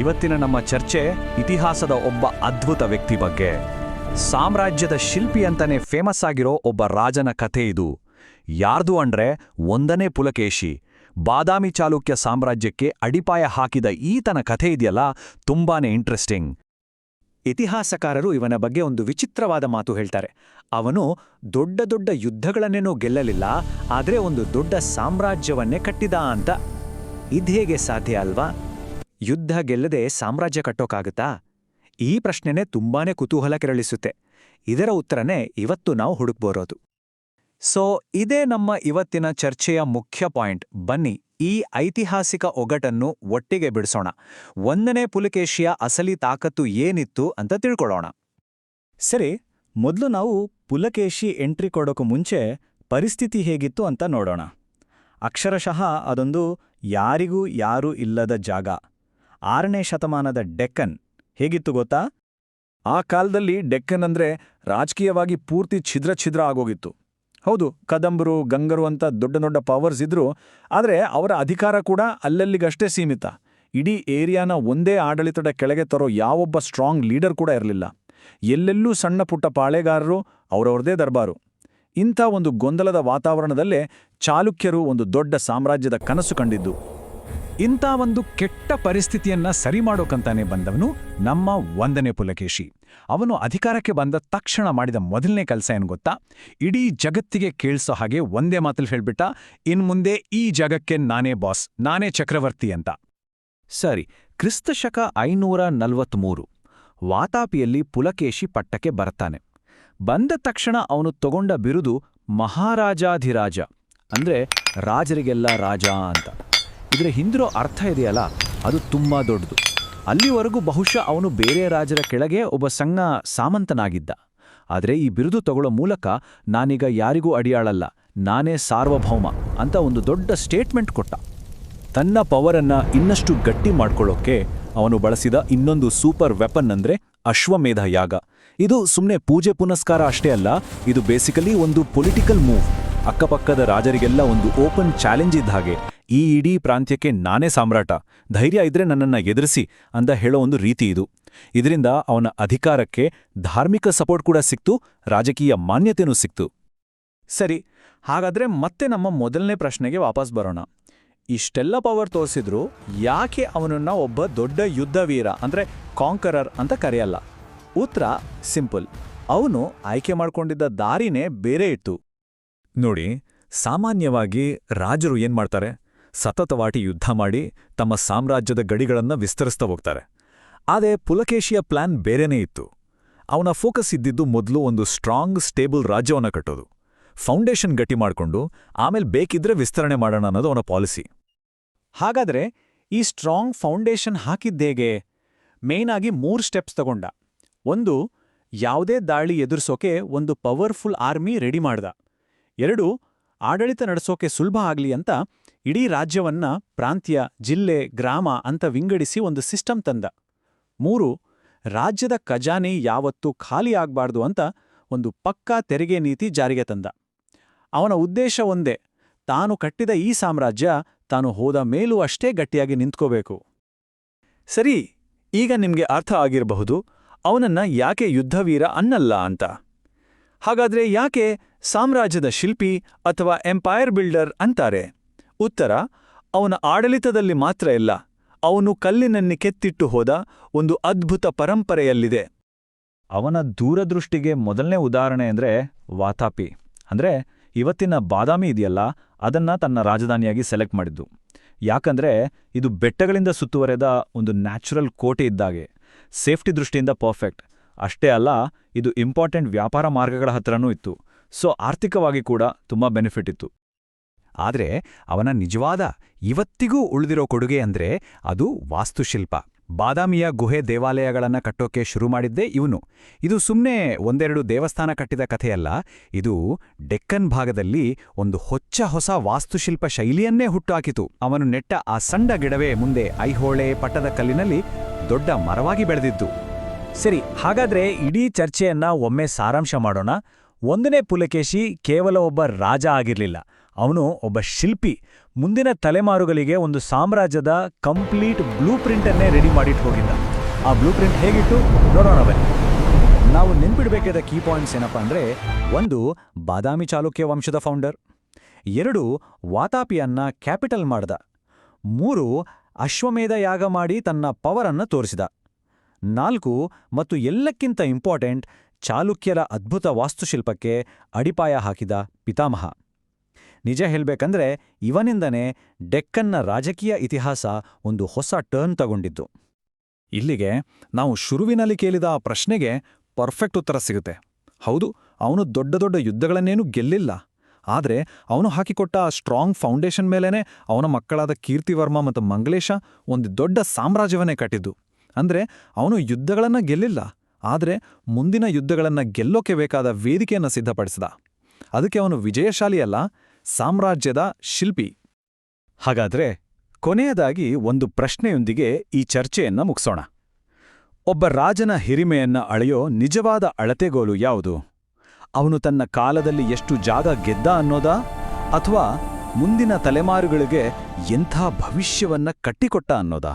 ಇವತ್ತಿನ ನಮ್ಮ ಚರ್ಚೆ ಇತಿಹಾಸದ ಒಬ್ಬ ಅದ್ಭುತ ವ್ಯಕ್ತಿ ಬಗ್ಗೆ. ಸಾಮ್ರಾಜ್ಯದ ಶಿಲ್ಪಿ ಅಂತಾನೆ ಫೇಮಸ್ ಆಗಿರೋ ಒಬ್ಬ ರಾಜನ ಕಥೆ ಇದು. ಯಾರ್ದು ಅಂದ್ರೆ ಒಂದನೇ ಪುಲಕೇಶಿ. ಬಾದಾಮಿ ಚಾಲುಕ್ಯ ಸಾಮ್ರಾಜ್ಯಕ್ಕೆ ಅಡಿಪಾಯ ಹಾಕಿದ ಈತನ ಕಥೆ ಇದೆಯಲ್ಲ, ತುಂಬಾನೇ ಇಂಟ್ರೆಸ್ಟಿಂಗ್ ಇತಿಹಾಸಕಾರರು ಇವನ ಬಗ್ಗೆ ಒಂದು ವಿಚಿತ್ರವಾದ ಮಾತು ಹೇಳ್ತಾರೆ. ಅವನು ದೊಡ್ಡ ದೊಡ್ಡ ಯುದ್ಧಗಳನ್ನೇನೂ ಗೆಲ್ಲಲಿಲ್ಲ, ಆದರೆ ಒಂದು ದೊಡ್ಡ ಸಾಮ್ರಾಜ್ಯವನ್ನೇ ಕಟ್ಟಿದ ಅಂತ. ಇದ್ಹೇಗೆ ಸಾಧ್ಯ ಅಲ್ವಾ? ಯುದ್ಧ ಗೆಲ್ಲದೆ ಸಾಮ್ರಾಜ್ಯ ಕಟ್ಟೋಕಾಗುತ್ತಾ? ಈ ಪ್ರಶ್ನೆನೇ ತುಂಬಾನೇ ಕುತೂಹಲ ಕೆರಳಿಸುತ್ತೆ. ಇದರ ಉತ್ತರನೇ ಇವತ್ತು ನಾವು ಹುಡುಕ್ಬೋರೋದು. ಸೊ, ಇದೇ ನಮ್ಮ ಇವತ್ತಿನ ಚರ್ಚೆಯ ಮುಖ್ಯ ಪಾಯಿಂಟ್. ಬನ್ನಿ, ಈ ಐತಿಹಾಸಿಕ ಒಗಟನ್ನು ಒಟ್ಟಿಗೆ ಬಿಡಿಸೋಣ. ಒಂದನೇ ಪುಲಕೇಶಿಯ ಅಸಲಿ ತಾಕತ್ತು ಏನಿತ್ತು ಅಂತ ತಿಳ್ಕೊಳ್ಳೋಣ. ಸರಿ, ಮೊದಲು ನಾವು ಪುಲಕೇಶಿ ಎಂಟ್ರಿ ಕೊಡೋಕು ಮುಂಚೆ ಪರಿಸ್ಥಿತಿ ಹೇಗಿತ್ತು ಅಂತ ನೋಡೋಣ. ಅಕ್ಷರಶಃ ಅದೊಂದು ಯಾರಿಗೂ ಯಾರೂ ಇಲ್ಲದ ಜಾಗ. ಆರನೇ ಶತಮಾನದ ಡೆಕ್ಕನ್ ಹೇಗಿತ್ತು ಗೊತ್ತಾ? ಆ ಕಾಲದಲ್ಲಿ ಡೆಕ್ಕನ್ ಅಂದ್ರೆ ರಾಜಕೀಯವಾಗಿ ಪೂರ್ತಿ ಛಿದ್ರ ಛಿದ್ರ ಆಗೋಗಿತ್ತು. ಹೌದು, ಕದಂಬರು, ಗಂಗರು ಅಂತ ದೊಡ್ಡ ದೊಡ್ಡ ಪವರ್ಸ್ ಇದ್ರು, ಆದರೆ ಅವರ ಅಧಿಕಾರ ಕೂಡ ಅಲ್ಲಲ್ಲಿಗಷ್ಟೇ ಸೀಮಿತ. ಇಡೀ ಏರಿಯಾನ ಒಂದೇ ಆಡಳಿತದ ಕೆಳಗೆ ತರೋ ಯಾವೊಬ್ಬ ಸ್ಟ್ರಾಂಗ್ ಲೀಡರ್ ಕೂಡ ಇರಲಿಲ್ಲ. ಎಲ್ಲೆಲ್ಲೂ ಸಣ್ಣ ಪುಟ್ಟ ಪಾಳೆಗಾರರು, ಅವರವರದೇ ದರ್ಬಾರು. ಇಂಥ ಒಂದು ಗೊಂದಲದ ವಾತಾವರಣದಲ್ಲೇ ಚಾಲುಕ್ಯರು ಒಂದು ದೊಡ್ಡ ಸಾಮ್ರಾಜ್ಯದ ಕನಸು ಕಂಡಿದ್ದು. ಇಂಥ ಒಂದು ಕೆಟ್ಟ ಪರಿಸ್ಥಿತಿಯನ್ನ ಸರಿ ಮಾಡೋಕಂತಾನೆ ಬಂದವನು ನಮ್ಮ ಒಂದನೇ ಪುಲಕೇಶಿ. ಅವನು ಅಧಿಕಾರಕ್ಕೆ ಬಂದ ತಕ್ಷಣ ಮಾಡಿದ ಮೊದಲನೇ ಕೆಲಸ ಏನು ಗೊತ್ತಾ? ಇಡೀ ಜಗತ್ತಿಗೆ ಕೇಳಿಸೋ ಹಾಗೆ ಒಂದೇ ಮಾತಲ್ಲಿ ಹೇಳ್ಬಿಟ್ಟ ಇನ್ಮುಂದೆ ಈ ಜಗಕ್ಕೆ ನಾನೇ ಬಾಸ್, ನಾನೇ ಚಕ್ರವರ್ತಿ ಅಂತ. ಸರಿ ಕ್ರಿಸ್ತಶಕ ಐನೂರ ನಲವತ್ತ್ಮೂರು ವಾತಾಪಿಯಲ್ಲಿ ಪುಲಕೇಶಿ ಪಟ್ಟಕ್ಕೆ ಬರ್ತಾನೆ ಬಂದ ತಕ್ಷಣ ಅವನು ತಗೊಂಡ ಬಿರುದು ಮಹಾರಾಜಾಧಿರಾಜ, ಅಂದ್ರೆ ರಾಜರಿಗೆಲ್ಲ ರಾಜ ಅಂತ. ಇದರ ಹಿಂದಿರೋ ಅರ್ಥ ಇದೆಯಲ್ಲ? ಅದು ತುಂಬಾ ದೊಡ್ಡದು. ಅಲ್ಲಿವರೆಗೂ ಬಹುಶಃ ಅವನು ಬೇರೆ ರಾಜರ ಕೆಳಗೆ ಒಬ್ಬ ಸಣ್ಣ ಸಾಮಂತನಾಗಿದ್ದ. ಆದರೆ ಈ ಬಿರುದು ತಗೊಳ್ಳೋ ಮೂಲಕ ನಾನೀಗ ಯಾರಿಗೂ ಅಡಿಯಾಳಲ್ಲ, ನಾನೇ ಸಾರ್ವಭೌಮ ಅಂತ ಒಂದು ದೊಡ್ಡ ಸ್ಟೇಟ್ಮೆಂಟ್ ಕೊಟ್ಟ. ತನ್ನ ಪವರನ್ನು ಇನ್ನಷ್ಟು ಗಟ್ಟಿ ಮಾಡ್ಕೊಳ್ಳೋಕೆ ಅವನು ಬಳಸಿದ ಇನ್ನೊಂದು ಸೂಪರ್ ವೆಪನ್ ಅಂದ್ರೆ ಅಶ್ವಮೇಧ ಯಾಗ. ಇದು ಸುಮ್ಮನೆ ಪೂಜೆ ಪುನಸ್ಕಾರ ಅಷ್ಟೇ ಅಲ್ಲ, ಇದು ಬೇಸಿಕಲಿ ಒಂದು ಪೊಲಿಟಿಕಲ್ ಮೂವ್ ಅಕ್ಕಪಕ್ಕದ ರಾಜರಿಗೆಲ್ಲ ಒಂದು ಓಪನ್ ಚಾಲೆಂಜ್ ಇದ್ದ ಹಾಗೆ. ಈ ಇಡೀ ಪ್ರಾಂತ್ಯಕ್ಕೆ ನಾನೇ ಸಾಮ್ರಾಟ. ಧೈರ್ಯ ಇದ್ರೆ ನನ್ನನ್ನ ಎದುರಿಸಿ ಅಂತ ಹೇಳೋ ಒಂದು ರೀತಿ ಇದು. ಇದರಿಂದ ಅವನ ಅಧಿಕಾರಕ್ಕೆ ಧಾರ್ಮಿಕ ಸಪೋರ್ಟ್ ಕೂಡ ಸಿಕ್ತು, ರಾಜಕೀಯ ಮಾನ್ಯತೆನೂ ಸಿಕ್ತು. ಸರಿ, ಹಾಗಾದ್ರೆ ಮತ್ತೆ ನಮ್ಮ ಮೊದಲನೇ ಪ್ರಶ್ನೆಗೆ ವಾಪಸ್ ಬರೋಣ. ಇಷ್ಟೆಲ್ಲ ಪವರ್ ತೋರಿಸಿದ್ರು ಯಾಕೆ ಅವನನ್ನ ಒಬ್ಬ ದೊಡ್ಡ ಯುದ್ಧವೀರ ಅಂದ್ರೆ ಕಾಂಕರರ್ ಅಂತ ಕರೆಯಲ್ಲ? ಉತ್ತರ ಸಿಂಪಲ್ ಅವನು ಆಯ್ಕೆ ಮಾಡ್ಕೊಂಡಿದ್ದ ದಾರಿನೇ ಬೇರೆ ಇತ್ತು. ನೋಡಿ, ಸಾಮಾನ್ಯವಾಗಿ ರಾಜರು ಏನ್ ಮಾಡ್ತಾರೆ? ಸತತವಾಟಿ ಯುದ್ಧ ಮಾಡಿ ತಮ್ಮ ಸಾಮ್ರಾಜ್ಯದ ಗಡಿಗಳನ್ನು ವಿಸ್ತರಿಸ್ತಾ ಹೋಗ್ತಾರೆ. ಆದರೆ ಪುಲಕೇಶಿಯ ಪ್ಲಾನ್ ಬೇರೆನೇ ಇತ್ತು. ಅವನ ಫೋಕಸ್ ಇದ್ದಿದ್ದು ಮೊದಲು ಒಂದು ಸ್ಟ್ರಾಂಗ್, ಸ್ಟೇಬಲ್ ರಾಜ್ಯವನ್ನ ಕಟ್ಟೋದು. ಫೌಂಡೇಶನ್ ಗಟ್ಟಿ ಮಾಡಿಕೊಂಡು ಆಮೇಲೆ ಬೇಕಿದ್ರೆ ವಿಸ್ತರಣೆ ಮಾಡೋಣ ಅನ್ನೋದು ಅವನ ಪಾಲಿಸಿ. ಹಾಗಾದ್ರೆ ಈ ಸ್ಟ್ರಾಂಗ್ ಫೌಂಡೇಶನ್ ಹಾಕಿದ್ದೇಗೆ ಮೇನ್ ಆಗಿ ಮೂರು ಸ್ಟೆಪ್ಸ್ ತಗೊಂಡ. ಒಂದು, ಯಾವುದೇ ದಾಳಿ ಎದುರಿಸೋಕೆ ಒಂದು ಪವರ್ಫುಲ್ ಆರ್ಮಿ ರೆಡಿ ಮಾಡ್ದ. ಎರಡು ಆಡಳಿತ ನಡೆಸೋಕೆ ಸುಲಭ ಆಗ್ಲಿ ಅಂತ ಇಡೀ ರಾಜ್ಯವನ್ನ ಪ್ರಾಂತ್ಯ, ಜಿಲ್ಲೆ, ಗ್ರಾಮ ಅಂತ ವಿಂಗಡಿಸಿ ಒಂದು ಸಿಸ್ಟಮ್ ತಂದ. ಮೂರು, ರಾಜ್ಯದ ಖಜಾನೆ ಯಾವತ್ತೂ ಖಾಲಿ ಆಗ್ಬಾರ್ದು ಅಂತ ಒಂದು ಪಕ್ಕಾ ತೆರಿಗೆ ನೀತಿ ಜಾರಿಗೆ ತಂದ. ಅವನ ಉದ್ದೇಶ ಒಂದೇ, ತಾನು ಕಟ್ಟಿದ ಈ ಸಾಮ್ರಾಜ್ಯ ತಾನು ಹೋದ ಮೇಲೂ ಅಷ್ಟೇ ಗಟ್ಟಿಯಾಗಿ ನಿಂತ್ಕೋಬೇಕು. ಸರಿ, ಈಗ ನಿಮ್ಗೆ ಅರ್ಥ ಆಗಿರಬಹುದು, ಅವನನ್ನ ಯಾಕೆ ಯುದ್ಧವೀರ ಅನ್ನಲ್ಲ ಅಂತ. ಹಾಗಾದ್ರೆ ಯಾಕೆ ಸಾಮ್ರಾಜ್ಯದ ಶಿಲ್ಪಿ ಅಥವಾ ಎಂಪೈರ್ ಬಿಲ್ಡರ್ ಅಂತಾರೆ? ಉತ್ತರ, ಅವನ ಆಡಳಿತದಲ್ಲಿ ಮಾತ್ರ ಇಲ್ಲ. ಅವನು ಕಲ್ಲಿನನ್ನಿ ಕೆತ್ತಿಟ್ಟು ಹೋದ ಒಂದು ಅದ್ಭುತ ಪರಂಪರೆಯಲ್ಲಿದೆ. ಅವನ ದೂರದೃಷ್ಟಿಗೆ ಮೊದಲನೇ ಉದಾಹರಣೆ ಅಂದ್ರೆ ವಾತಾಪಿ. ಅಂದ್ರೆ ಇವತ್ತಿನ ಬಾದಾಮಿ ಇದೆಯಲ್ಲ, ಅದನ್ನ ತನ್ನ ರಾಜಧಾನಿಯಾಗಿ ಸೆಲೆಕ್ಟ್ ಮಾಡಿದ್ದು. ಯಾಕಂದ್ರೆ ಇದು ಬೆಟ್ಟಗಳಿಂದ ಸುತ್ತುವರೆದ ಒಂದು ನ್ಯಾಚುರಲ್ ಕೋಟೆ ಇದ್ದಾಗೆ. ಸೇಫ್ಟಿ ದೃಷ್ಟಿಯಿಂದ ಪರ್ಫೆಕ್ಟ್ ಅಷ್ಟೇ ಅಲ್ಲ, ಇದು ಇಂಪಾರ್ಟೆಂಟ್ ವ್ಯಾಪಾರ ಮಾರ್ಗಗಳ ಹತ್ರನೂ ಇತ್ತು. ಸೊ ಆರ್ಥಿಕವಾಗಿ ಕೂಡ ತುಂಬಾ ಬೆನಿಫಿಟ್ ಇತ್ತು. ಆದ್ರೆ, ಅವನ ನಿಜವಾದ, ಇವತ್ತಿಗೂ ಉಳಿದಿರೋ ಕೊಡುಗೆ ಅಂದ್ರೆ ಅದು ವಾಸ್ತುಶಿಲ್ಪ. ಬಾದಾಮಿಯ ಗುಹೆ ದೇವಾಲಯಗಳನ್ನು ಕಟ್ಟೋಕೆ ಶುರು ಮಾಡಿದ್ದೇ ಇವನು. ಇದು ಸುಮ್ಮನೆ ಒಂದೆರಡು ದೇವಸ್ಥಾನ ಕಟ್ಟಿದ ಕಥೆಯಲ್ಲ, ಇದು ಡೆಕ್ಕನ್ ಭಾಗದಲ್ಲಿ ಒಂದು ಹೊಚ್ಚ ಹೊಸ ವಾಸ್ತುಶಿಲ್ಪ ಶೈಲಿಯನ್ನೇ ಹುಟ್ಟುಹಾಕಿತು. ಅವನು ನೆಟ್ಟ ಆ ಸಣ್ಣ ಗಿಡವೇ ಮುಂದೆ ಐಹೋಳೆ ಪಟ್ಟದ ಕಲ್ಲಿನಲ್ಲಿ ದೊಡ್ಡ ಮರವಾಗಿ ಬೆಳೆದಿದ್ದು. ಸರಿ, ಹಾಗಾದ್ರೆ ಇಡೀ ಚರ್ಚೆಯನ್ನ ಒಮ್ಮೆ ಸಾರಾಂಶ ಮಾಡೋಣ. ಒಂದನೇ ಪುಲಕೇಶಿ ಕೇವಲ ಒಬ್ಬ ರಾಜ ಆಗಿರಲಿಲ್ಲ. ಅವನು ಒಬ್ಬ ಶಿಲ್ಪಿ. ಮುಂದಿನ ತಲೆಮಾರುಗಳಿಗೆ ಒಂದು ಸಾಮ್ರಾಜ್ಯದ ಕಂಪ್ಲೀಟ್ ಬ್ಲೂ ಪ್ರಿಂಟನ್ನೇ ರೆಡಿ ಮಾಡಿಟ್ಟು ಹೋಗಿದ್ದ. ಆ ಬ್ಲೂ ಪ್ರಿಂಟ್ ಹೇಗಿಟ್ಟು ನೋಡೋಣ ಬನ್ನಿ. ನಾವು ನೆನ್ಪಿಡಬೇಕಾದ ಕೀ ಪಾಯಿಂಟ್ಸ್ ಏನಪ್ಪ ಅಂದರೆ, ಒಂದು, ಬಾದಾಮಿ ಚಾಲುಕ್ಯ ವಂಶದ ಫೌಂಡರ್ ಎರಡು, ವಾತಾಪಿಯನ್ನ ಕ್ಯಾಪಿಟಲ್ ಮಾಡ್ದ. ಮೂರು, ಅಶ್ವಮೇಧ ಯಾಗ ಮಾಡಿ ತನ್ನ ಪವರನ್ನು ತೋರಿಸಿದ. ನಾಲ್ಕು, ಮತ್ತು ಎಲ್ಲಕ್ಕಿಂತ ಇಂಪಾರ್ಟೆಂಟ್, ಚಾಲುಕ್ಯರ ಅದ್ಭುತ ವಾಸ್ತುಶಿಲ್ಪಕ್ಕೆ ಅಡಿಪಾಯ ಹಾಕಿದ ಪಿತಾಮಹ. ನಿಜ ಹೇಳಬೇಕಂದ್ರೆ, ಇವನಿಂದನೇ ಡೆಕ್ಕನ್ನ ರಾಜಕೀಯ ಇತಿಹಾಸ ಒಂದು ಹೊಸ ಟರ್ನ್ ತಗೊಂಡಿದ್ದು. ಇಲ್ಲಿಗೆ ನಾವು ಶುರುವಿನಲ್ಲಿ ಕೇಳಿದ ಆ ಪ್ರಶ್ನೆಗೆ ಪರ್ಫೆಕ್ಟ್ ಉತ್ತರ ಸಿಗುತ್ತೆ. ಹೌದು, ಅವನು ದೊಡ್ಡ ದೊಡ್ಡ ಯುದ್ಧಗಳನ್ನೇನೂ ಗೆಲ್ಲಿಲ್ಲ. ಆದರೆ, ಅವನು ಹಾಕಿಕೊಟ್ಟ ಆ ಸ್ಟ್ರಾಂಗ್ ಫೌಂಡೇಶನ್ ಮೇಲೇನೆ ಅವನ ಮಕ್ಕಳಾದ ಕೀರ್ತಿವರ್ಮ ಮತ್ತು ಮಂಗಳೇಶ ಒಂದು ದೊಡ್ಡ ಸಾಮ್ರಾಜ್ಯವನ್ನೇ ಕಟ್ಟಿದ್ದು. ಅಂದ್ರೆ ಅವನು ಯುದ್ಧಗಳನ್ನು ಗೆಲ್ಲಿಲ್ಲ, ಆದರೆ ಮುಂದಿನ ಯುದ್ಧಗಳನ್ನು ಗೆಲ್ಲೋಕೆ ಬೇಕಾದ ವೇದಿಕೆಯನ್ನು ಸಿದ್ಧಪಡಿಸಿದ. ಅದಕ್ಕೆ ಅವನು ವಿಜಯಶಾಲಿಯಲ್ಲ, ಸಾಮ್ರಾಜ್ಯದ ಶಿಲ್ಪಿ. ಹಾಗಾದ್ರೆ ಕೊನೆಯದಾಗಿ ಒಂದು ಪ್ರಶ್ನೆಯೊಂದಿಗೆ ಈ ಚರ್ಚೆಯನ್ನ ಮುಗಿಸೋಣ. ಒಬ್ಬ ರಾಜನ ಹಿರಿಮೆಯನ್ನ ಅಳೆಯೋ ನಿಜವಾದ ಅಳತೆಗೋಲು ಯಾವುದು? ಅವನು ತನ್ನ ಕಾಲದಲ್ಲಿ ಎಷ್ಟು ಜಾಗ ಗೆದ್ದ ಅನ್ನೋದಾ? ಅಥವಾ ಮುಂದಿನ ತಲೆಮಾರುಗಳಿಗೆ ಎಂಥ ಭವಿಷ್ಯವನ್ನ ಕಟ್ಟಿಕೊಟ್ಟ ಅನ್ನೋದಾ?